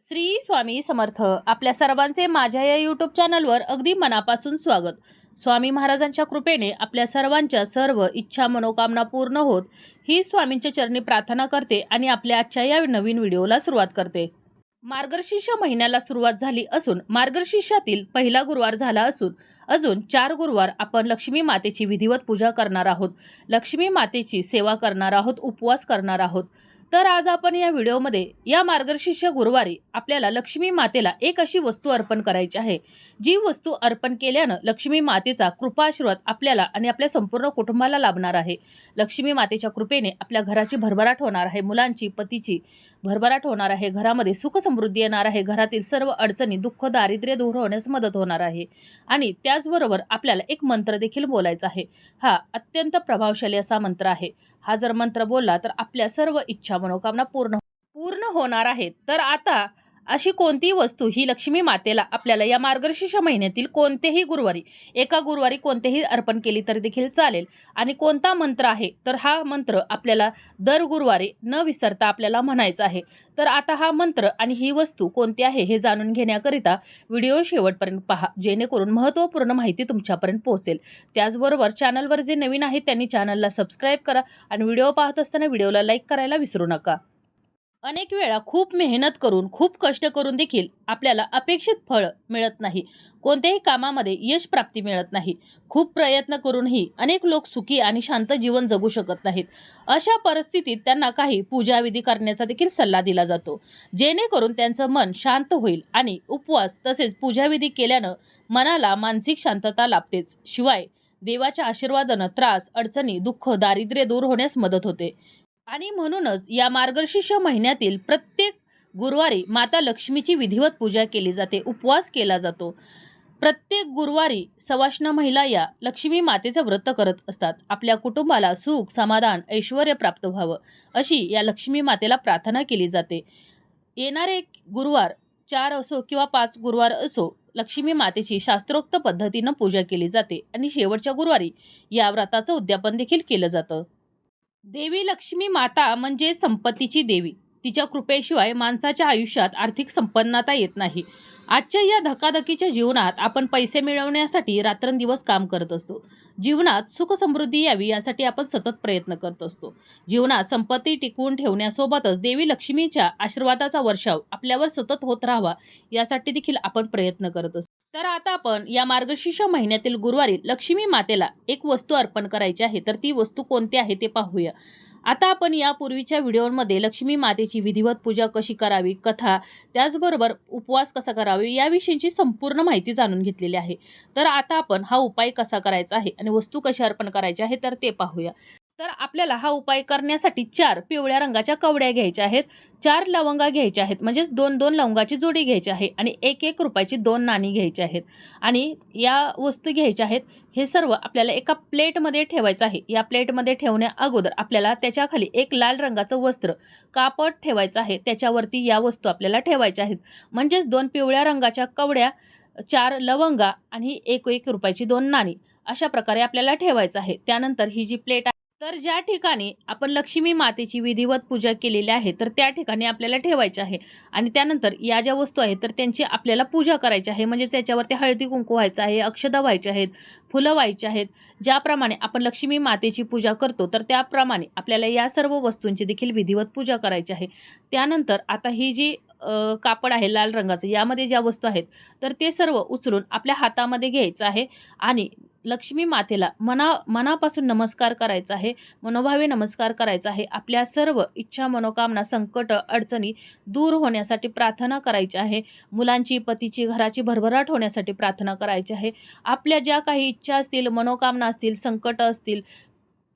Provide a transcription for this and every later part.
श्री स्वामी समर्थ. आपल्या सर्वांचे माझ्या या यूट्यूब चॅनलवर अगदी मनापासून स्वागत. स्वामी महाराजांच्या कृपेने आपल्या सर्वांच्या सर्व इच्छा मनोकामना पूर्ण होत ही स्वामींच्या चरणी प्रार्थना करते आणि आपल्या आजच्या या नवीन व्हिडिओला सुरुवात करते. मार्गशीर्ष महिन्याला सुरुवात झाली असून मार्गशीर्षातील पहिला गुरुवार झाला असून अजून चार गुरुवार आपण लक्ष्मी मातेची विधिवत पूजा करणार आहोत. लक्ष्मी मातेची सेवा करणार आहोत उपवास करणार आहोत. तर आज आपण या व्हिडिओमध्ये या मार्गशीर्ष गुरुवारी आपल्याला लक्ष्मी मातेला एक अशी वस्तू अर्पण करायची आहे. जी वस्तू अर्पण केल्यानं लक्ष्मी मातेचा कृपाआशीर्वाद आपल्याला आणि आपल्या संपूर्ण कुटुंबाला लाभणार आहे. लक्ष्मी मातेच्या कृपेने आपल्या घराची भरभराट होणार आहे. मुलांची पतीची भरभराट होणार आहे. घरामध्ये सुख समृद्धी येणार आहे. घरातील सर्व अडचणी दुःख दारिद्र्य दूर होण्यास मदत होणार आहे. आणि त्याचबरोबर आपल्याला एक मंत्र देखील बोलायचा आहे. हा अत्यंत प्रभावशाली असा मंत्र आहे. हा जर मंत्र बोलला तर आपल्या सर्व इच्छा मनोकामना पूर्ण हो-, पूर्ण होणार आहेत तर आता अशी कोणतीही वस्तू ही लक्ष्मी मातेला आपल्याला या मार्गशीर्ष महिन्यातील कोणतेही गुरुवारी एका गुरुवारी कोणतेही अर्पण केली तरी देखील चालेल. आणि कोणता मंत्र आहे तर हा मंत्र आपल्याला दर गुरुवारी न विसरता आपल्याला म्हणायचा आहे. तर आता हा मंत्र आणि ही वस्तू कोणती आहे हे जाणून घेण्याकरिता व्हिडिओ शेवटपर्यंत पहा. जेणेकरून महत्त्वपूर्ण माहिती तुमच्यापर्यंत पोहोचेल. त्याचबरोबर चॅनलवर जे नवीन आहेत त्यांनी चॅनलला सबस्क्राईब करा आणि व्हिडिओ पाहत असताना व्हिडिओला लाईक करायला विसरू नका. अनेक वेळा खूप मेहनत करून खूप कष्ट करून देखील आपल्याला अपेक्षित फळ मिळत नाही. कोणत्याही कामामध्ये यश प्राप्ती मिळत नाही. खूप प्रयत्न करूनही अनेक लोक सुखी आणि शांत जीवन जगू शकत नाहीत. अशा परिस्थितीत त्यांना काही पूजाविधी करण्याचा देखील सल्ला दिला जातो. जेणेकरून त्यांचं मन शांत होईल आणि उपवास तसेच पूजाविधी केल्यानं मनाला मानसिक शांतता लाभतेच. शिवाय देवाच्या आशीर्वादानं त्रास अडचणी दुःख दारिद्र्य दूर होण्यास मदत होते. आणि म्हणूनच या मार्गशीर्ष महिन्यातील प्रत्येक गुरुवारी माता लक्ष्मीची विधिवत पूजा केली जाते उपवास केला जातो. प्रत्येक गुरुवारी सवाष्ण महिला या लक्ष्मी मातेचं व्रत करत असतात. आपल्या कुटुंबाला सुख समाधान ऐश्वर प्राप्त व्हावं अशी या लक्ष्मी मातेला प्रार्थना केली जाते. येणारे गुरुवार चार असो किंवा पाच गुरुवार असो लक्ष्मी मातेची शास्त्रोक्त पद्धतीनं पूजा केली जाते आणि शेवटच्या गुरुवारी या व्रताचं उद्यापन देखील केलं जातं. देवी लक्ष्मी माता म्हणजे संपत्तीची देवी. तिच्या कृपेशिवाय माणसाच्या आयुष्यात आर्थिक संपन्नता येत नाही. आजच्या या धकाधकीच्या जीवनात आपण पैसे मिळवण्यासाठी रात्रंदिवस काम करत असतो. जीवनात सुख समृद्धी यावी यासाठी आपण सतत प्रयत्न करत असतो. जीवनात संपत्ती टिकवून ठेवण्यासोबतच देवी लक्ष्मीच्या आशीर्वादाचा वर्षाव आपल्यावर सतत होत राहावा यासाठी देखील आपण प्रयत्न करत असतो. तर आता आपण या मार्गशीर्ष महिन्यातील गुरुवारी लक्ष्मी मातेला एक वस्तू अर्पण करायची आहे. तर ती वस्तू कोणती आहे ते पाहूया. आता आपण यापूर्वीच्या व्हिडिओमध्ये लक्ष्मी मातेची विधिवत पूजा कशी करावी कथा त्याचबरोबर उपवास कसा करावे याविषयीची संपूर्ण माहिती जाणून घेतलेली आहे. तर आता आपण हा उपाय कसा करायचा आहे आणि वस्तू कशी अर्पण करायची आहे तर ते पाहूया. तर आपल्याला हा उपाय करण्यासाठी चार पिवळ्या रंगाच्या कवड्या घ्यायच्या आहेत चार लवंगा घ्यायच्या आहेत म्हणजेच दोन दोन लवंगाची जोडी घ्यायची आहे आणि एक एक रुपयाची दोन नाणी घ्यायची आहेत. आणि या वस्तू घ्यायच्या आहेत हे सर्व आपल्याला एका प्लेटमध्ये ठेवायचं आहे. या प्लेटमध्ये ठेवण्या अगोदर आपल्याला त्याच्याखाली एक लाल रंगाचं वस्त्र कापड ठेवायचं आहे. त्याच्यावरती या वस्तू आपल्याला ठेवायच्या आहेत. म्हणजेच दोन पिवळ्या रंगाच्या कवड्या चार लवंगा आणि एक एक रुपयाची दोन नाणी अशा प्रकारे आपल्याला ठेवायचं आहे. त्यानंतर ही जी प्लेट तर ज्या ठिकाणी आपण लक्ष्मी मातेची विधिवत पूजा केलेली आहे तर त्या ठिकाणी आपल्याला ठेवायचे आहे. आणि त्यानंतर या ज्या वस्तू आहेत तर त्यांची आपल्याला पूजा करायची आहे. म्हणजेच याच्यावरती हळदी कुंकू व्हायचं आहे अक्षदा व्हायचे आहेत फुलं व्हायची आहेत. ज्याप्रमाणे आपण लक्ष्मी मातेची पूजा करतो तर त्याप्रमाणे आपल्याला या सर्व वस्तूंची देखील विधिवत पूजा करायची आहे. त्यानंतर आता ही जी कापड आहे लाल रंगाचं यामध्ये ज्या वस्तू आहेत तर ते सर्व उचलून आपल्या हातामध्ये घ्यायचं आहे आणि लक्ष्मी मातेला मना मनापासून नमस्कार करायचा आहे मनोभावे नमस्कार करायचा आहे आपल्या सर्व इच्छा मनोकामना संकट अडचणी दूर होण्यासाठी प्रार्थना करायची आहे मुलांची पतीची घराची भरभराट होण्यासाठी प्रार्थना करायची आहे आपल्या ज्या काही इच्छा असतील मनोकामना असतील संकट असतील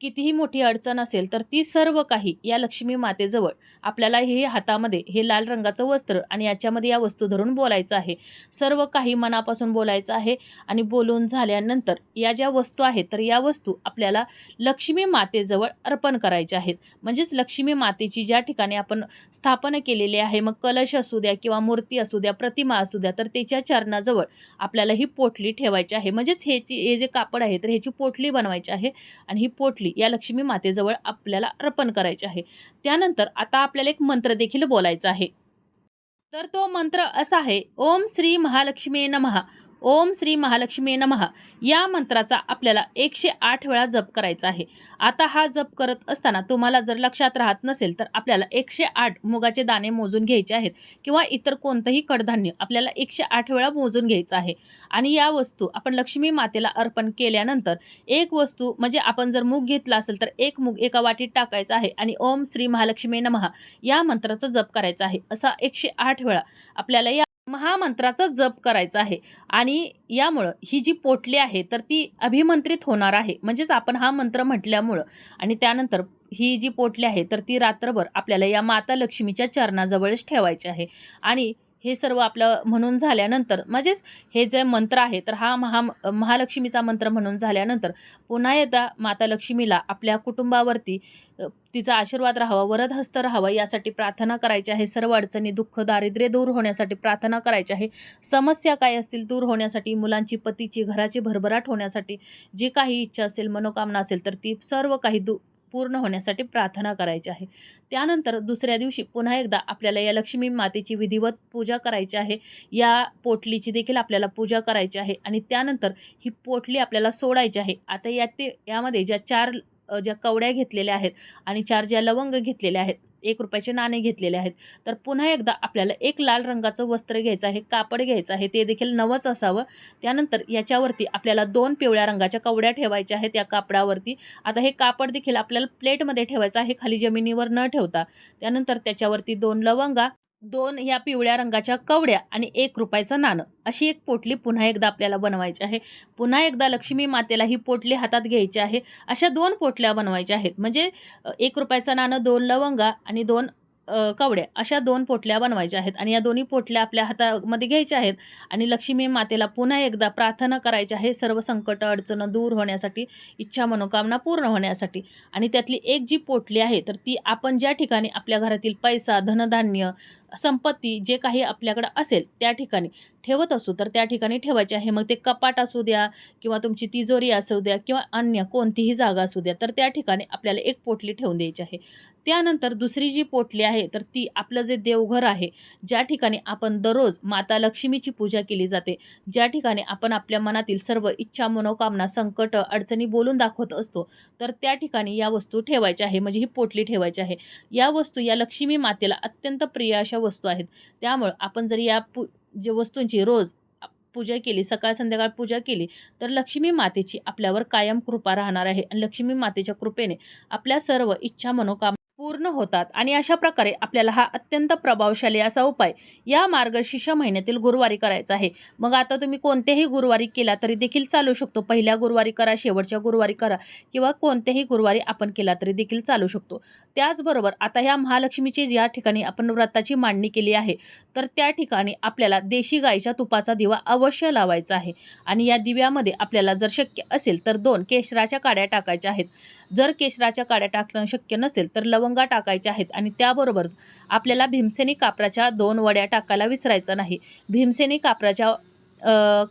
कितीही मोठी अडचण असेल तर ती सर्व काही या लक्ष्मी मातेजवळ आपल्याला हे हातामध्ये हे लाल रंगाचं वस्त्र आणि याच्यामध्ये या वस्तू धरून बोलायचं आहे. सर्व काही मनापासून बोलायचं आहे आणि बोलून झाल्यानंतर या ज्या वस्तू आहेत तर या वस्तू आपल्याला लक्ष्मी मातेजवळ अर्पण करायच्या आहेत. म्हणजेच लक्ष्मी मातेची ज्या ठिकाणी आपण स्थापना केलेली आहे मग कलश असू द्या किंवा मूर्ती असू द्या प्रतिमा असू द्या तर त्याच्या चरणाजवळ आपल्याला ही पोटली ठेवायची आहे. म्हणजेच ह्याची हे जे कापड आहे तर ह्याची पोटली बनवायची आहे आणि ही पोटली या लक्ष्मी मातेजवळ आपल्याला अर्पण करायचे आहे. त्यानंतर आता आपल्याला एक मंत्र देखील बोलायचा आहे. तर तो मंत्र असा आहे ओम श्री महालक्ष्मी नमहा ओम श्री महालक्ष्मी नमः. या मंत्राचा आपल्याला एकशे आठ वेळा जप करायचा आहे. आता हा जप करत असताना तुम्हाला जर लक्षात राहत नसेल तर आपल्याला एकशे आठ मुगाचे दाणे मोजून घ्यायचे आहेत किंवा इतर कोणतंही कडधान्य आपल्याला एकशे आठ वेळा मोजून घ्यायचं आहे. आणि या वस्तू आपण लक्ष्मी मातेला अर्पण केल्यानंतर एक वस्तू म्हणजे आपण जर मूग घेतला असेल तर एक मूग एका वाटीत टाकायचा आहे आणि ओम श्री महालक्ष्मी नमः या मंत्राचा जप करायचा आहे. असा एकशे आठ वेळा आपल्याला या महामंत्राचा जप करायचा आहे. आणि यामुळं ही जी पोटली आहे तर ती अभिमंत्रित होणार आहे. म्हणजेच आपण हा मंत्र म्हटल्यामुळं. आणि त्यानंतर ही जी पोटली आहे तर ती रात्रभर आपल्याला या माता लक्ष्मीच्या चरणाजवळच ठेवायची आहे. आणि हे सर्व आपलं म्हणून झाल्यानंतर म्हणजेच हे जे मंत्र आहे तर हा महा महालक्ष्मीचा मंत्र म्हणून झाल्यानंतर पुन्हा एकदा माता लक्ष्मीला आपल्या कुटुंबावरती तिचा आशीर्वाद राहावा वरद हस्त राहावा यासाठी प्रार्थना करायची आहे. सर्व अडचणी दुःख दारिद्र्य दूर होण्यासाठी प्रार्थना करायची आहे. समस्या काय असतील दूर होण्यासाठी मुलांची पतीची घराची भरभराट होण्यासाठी जी काही इच्छा असेल मनोकामना असेल तर ती सर्व काही दू पूर्ण होण्यासाठी प्रार्थना करायची आहे. त्यानंतर दुसऱ्या दिवशी पुन्हा एकदा आपल्याला या लक्ष्मी मातेची विधिवत पूजा करायची आहे. या पोटलीची देखील आपल्याला पूजा करायची आहे आणि त्यानंतर ही पोटली आपल्याला सोडायची आहे. आता या ते यामध्ये ज्या चार ज्या कवड्या घेतलेल्या आहेत आणि चार ज्या लवंग घेतलेल्या आहेत एक रुपयाचे नाणे घेतलेले आहेत तर पुन्हा एकदा आपल्याला एक लाल रंगाचं वस्त्र घ्यायचं आहे कापड घ्यायचं आहे ते देखील नवंच असावं. त्यानंतर याच्यावरती आपल्याला दोन पिवळ्या रंगाच्या कवड्या ठेवायच्या आहेत या कापडावरती. आता हे कापड देखील आपल्याला प्लेटमध्ये ठेवायचं आहे खाली जमिनीवर न ठेवता. त्यानंतर त्याच्यावरती दोन लवंगा दोन ह्या पिवळ्या रंगाच्या कवड्या आणि एक रुपयाचं नाणं. अशी एक पोटली पुन्हा एकदा आपल्याला बनवायची आहे. पुन्हा एकदा लक्ष्मी मातेला ही पोटली हातात घ्यायची आहे. अशा दोन पोटल्या बनवायच्या आहेत. म्हणजे एक रुपयाचं नाणं दोन लवंगा आणि दोन कवड्या अशा दोन पोटल्या बनवायच्या आहेत आणि या दोन्ही पोटल्या आपल्या हातामध्ये घ्यायच्या आहेत आणि लक्ष्मी मातेला पुन्हा एकदा प्रार्थना करायची आहे सर्व संकट अडचणं दूर होण्यासाठी इच्छा मनोकामना पूर्ण होण्यासाठी. आणि त्यातली एक जी पोटली आहे तर ती आपण ज्या ठिकाणी आपल्या घरातील पैसा धनधान्य संपत्ती जे काही आपल्याकडं असेल त्या ठिकाणी ठेवत असू तर त्या ठिकाणी ठेवायचे आहे. मग ते कपाट असू द्या किंवा तुमची तिजोरी असू द्या किंवा अन्य कोणतीही जागा असू द्या तर त्या ठिकाणी आपल्याला एक पोटली ठेवून द्यायची आहे. त्यानंतर दुसरी जी पोटली आहे तर ती आपलं जे देवघर आहे ज्या ठिकाणी आपण दररोज माता लक्ष्मीची पूजा केली जाते ज्या ठिकाणी आपण आपल्या मनातील सर्व इच्छा मनोकामना संकट अडचणी बोलून दाखवत असतो तर त्या ठिकाणी या वस्तू ठेवायच्या आहे. म्हणजे ही पोटली ठेवायची आहे. या वस्तू या लक्ष्मी मातेला अत्यंत प्रिय अशा वस्तू आहेत. त्यामुळं आपण जर या पू जे वस्तूंची रोज पूजा केली सकाळ संध्याकाळ पूजा केली तर लक्ष्मी मातेची आपल्यावर कायम कृपा राहणार आहे. आणि लक्ष्मी मातेच्या कृपेने आपल्या सर्व इच्छा मनोकामना पूर्ण होतात. आणि अशा प्रकारे आपल्याला हा अत्यंत प्रभावशाली असा उपाय या मार्गशीर्ष महिन्यातील गुरुवारी करायचा आहे. मग आता तुम्ही कोणत्याही गुरुवारी केला तरी देखील चालू शकतो. पहिल्या गुरुवारी करा शेवटच्या गुरुवारी करा किंवा कोणत्याही गुरुवारी आपण केला तरी देखील चालू शकतो. त्याचबरोबर आता ह्या महालक्ष्मीची ज्या ठिकाणी आपण व्रताची मांडणी केली आहे तर त्या ठिकाणी आपल्याला देशी गाईच्या तुपाचा दिवा अवश्य लावायचा आहे. आणि या दिव्यामध्ये आपल्याला जर शक्य असेल तर दोन केशराच्या काड्या टाकायच्या आहेत. जर केशराच्या काड्या टाकणं शक्य नसेल तर लवंग टाकायच्या आहेत आणि त्याबरोबरच आपल्याला भीमसेनी कापराच्या दोन वड्या टाकायला विसरायचं नाही. भीमसेनी कापराच्या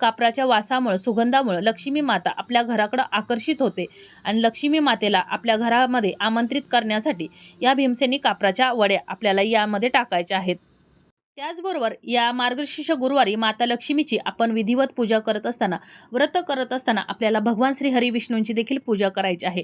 कापराच्या वासामुळं सुगंधामुळं लक्ष्मी माता आपल्या घराकडं आकर्षित होते आणि लक्ष्मी मातेला आपल्या घरामध्ये आमंत्रित करण्यासाठी या भीमसेनी कापराच्या वड्या आपल्याला यामध्ये टाकायच्या आहेत. त्याचबरोबर या मार्गशीर्ष गुरुवारी माता लक्ष्मीची आपण विधिवत पूजा करत असताना व्रत करत असताना आपल्याला भगवान श्री हरी विष्णूंची देखील पूजा करायची आहे.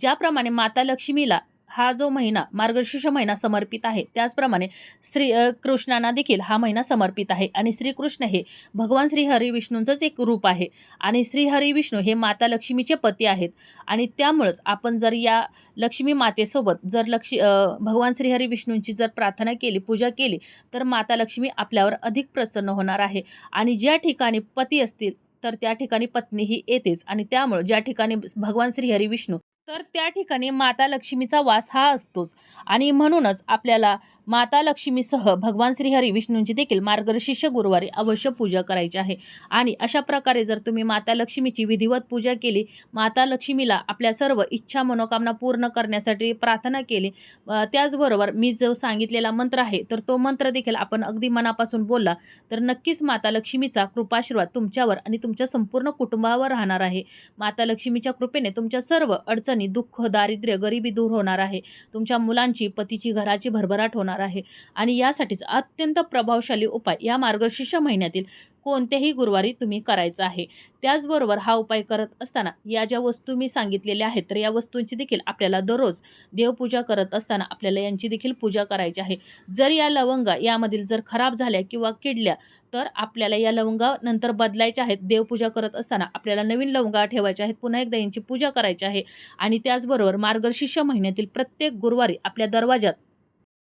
ज्याप्रमाणे माता लक्ष्मीला हा जो महिना मार्गशीर्ष महिना समर्पित आहे त्याचप्रमाणे श्री कृष्णांना देखील हा महिना समर्पित आहे. आणि श्रीकृष्ण हे भगवान श्री हरी विष्णूंचंच एक रूप आहे. आणि श्री हरी विष्णू हे माता लक्ष्मीचे पती आहेत. आणि त्यामुळंच आपण जर या लक्ष्मी मातेसोबत जर लक्ष्मी भगवान श्रीहरी विष्णूंची जर प्रार्थना केली पूजा केली तर माता लक्ष्मी आपल्यावर अधिक प्रसन्न होणार आहे. आणि ज्या ठिकाणी पती असतील तर त्या ठिकाणी पत्नीही येतेच. आणि त्यामुळं ज्या ठिकाणी भगवान श्रीहरी विष्णू तर त्या ठिकाणी माता लक्ष्मीचा वास हा असतोच. आणि म्हणूनच आपल्याला माता लक्ष्मीसह भगवान श्रीहरी विष्णूंची देखील मार्गशीर्ष गुरुवारी अवश्य पूजा करायची आहे. आणि अशा प्रकारे जर तुम्ही माता लक्ष्मीची विधिवत पूजा केली माता लक्ष्मीला आपल्या सर्व इच्छा मनोकामना पूर्ण करण्यासाठी प्रार्थना केली त्याचबरोबर मी जो सांगितलेला मंत्र आहे तर तो मंत्र देखील आपण अगदी मनापासून बोलला तर नक्कीच माता लक्ष्मीचा कृपाशीर्वाद तुमच्यावर आणि तुमच्या संपूर्ण कुटुंबावर राहणार आहे. माता लक्ष्मीच्या कृपेने तुमच्या सर्व अडचणी ठिकाणी दुःख दारिद्र्य गरिबी दूर होणार आहे. तुमच्या मुलांची पतीची घराची भरभराट होणार आहे. आणि यासाठीच अत्यंत प्रभावशाली उपाय या मार्गशीर्ष महिन्यातील कोणत्याही गुरुवारी तुम्ही करायचा आहे. त्याचबरोबर हा उपाय करत असताना या ज्या वस्तू मी सांगितलेल्या आहेत तर या वस्तूंची देखील आपल्याला दररोज देवपूजा करत असताना आपल्याला यांची देखील पूजा करायची आहे. जर या लवंगा यामधील जर खराब झाल्या किंवा किडल्या तर आपल्याला या लवंगा नंतर बदलायच्या आहेत देवपूजा करत असताना आपल्याला नवीन लवंगा ठेवायच्या आहेत पुन्हा एकदा यांची पूजा करायची आहे. आणि त्याचबरोबर मार्गशीर्ष महिन्यातील प्रत्येक गुरुवारी आपल्या दरवाजात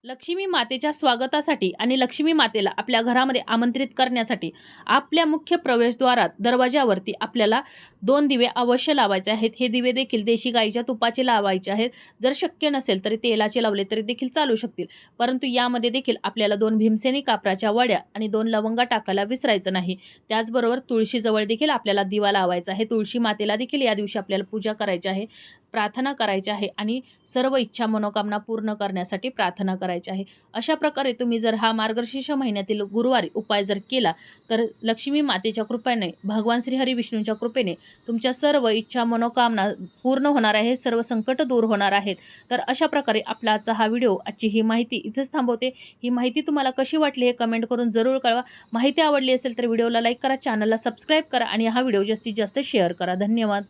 लक्ष्मी मातेच्या स्वागतासाठी आणि लक्ष्मी मातेला आपल्या घरामध्ये आमंत्रित करण्यासाठी आपल्या मुख्य प्रवेशद्वारात दरवाजावरती आपल्याला दोन दिवे अवश्य लावायचे आहेत. हे दिवे देखील देशी गाईच्या तुपाचे लावायचे आहेत. जर शक्य नसेल तरी तेलाचे लावले तरी देखील चालू शकतील. परंतु यामध्ये देखील आपल्याला दोन भीमसेनी कापराच्या वड्या आणि दोन लवंगा टाकायला विसरायचं नाही. त्याचबरोबर तुळशीजवळ देखील आपल्याला दिवा लावायचा आहे. तुळशी मातेला देखील या दिवशी आपल्याला पूजा करायची आहे. प्रार्थना करायची आहे आणि सर्व इच्छा मनोकामना पूर्ण करण्यासाठी प्रार्थना करायची आहे. अशा प्रकारे तुम्ही जर हा मार्गशीर्ष महिन्यातील गुरुवारी उपाय जर केला तर लक्ष्मी मातेच्या कृपेने भगवान श्रीहरी विष्णूंच्या कृपेने तुमच्या सर्व इच्छा मनोकामना पूर्ण होणार आहे सर्व संकट दूर होणार आहेत. तर अशा प्रकारे आपला आजचा हा व्हिडिओ आजची ही माहिती इथेच थांबवते. ही माहिती तुम्हाला कशी वाटली हे कमेंट करून जरूर कळवा. माहिती आवडली असेल तर व्हिडिओला लाईक करा चॅनलला सबस्क्राईब करा आणि हा व्हिडिओ जास्तीत जास्त शेअर करा. धन्यवाद.